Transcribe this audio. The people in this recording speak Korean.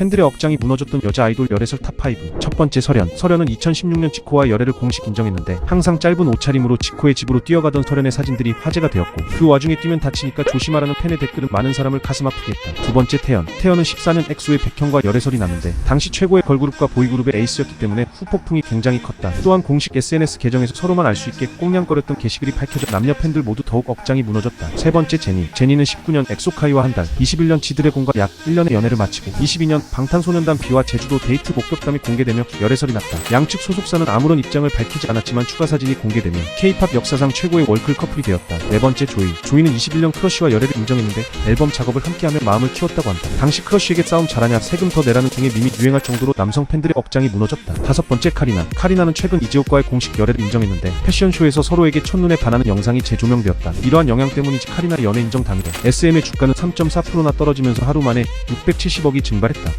팬들의 억장이 무너졌던 여자 아이돌 열애설 탑5 첫 번째 설현 설현은 2016년 지코와 열애를 공식 인정했는데 항상 짧은 옷차림으로 지코의 집으로 뛰어가던 설현의 사진들이 화제가 되었고 그 와중에 뛰면 다치니까 조심하라는 팬의 댓글은 많은 사람을 가슴 아프게 했다. 두 번째 태연. 태연은 14년 엑소의 백현과 열애설이 났는데 당시 최고의 걸그룹과 보이그룹의 에이스였기 때문에 후폭풍이 굉장히 컸다. 또한 공식 SNS 계정에서 서로만 알 수 있게 꽁냥거렸던 게시글이 밝혀져 남녀 팬들 모두 더욱 억장이 무너졌다. 세 번째 제니. 제니는 19년 엑소카이와 한 달 21년 지드래곤과 약 1년의 연애를 마치고 22년 방탄소년단 비와 제주도 데이트 목격담이 공개되며 열애설이 났다. 양측 소속사는 아무런 입장을 밝히지 않았지만 추가 사진이 공개되며 K-팝 역사상 최고의 월클 커플이 되었다. 네 번째 조이. 조이는 21년 크러쉬와 열애를 인정했는데 앨범 작업을 함께하며 마음을 키웠다고 한다. 당시 크러쉬에게 싸움 잘하냐 세금 더 내라는 등의 밈이 유행할 정도로 남성 팬들의 억장이 무너졌다. 다섯 번째 카리나. 카리나는 최근 이지옥과의 공식 열애를 인정했는데 패션쇼에서 서로에게 첫눈에 반하는 영상이 재조명되었다. 이러한 영향 때문인지 카리나의 연애 인정 당일에 SM의 주가는 3.4%나 떨어지면서 하루 만에 670억이 증발했다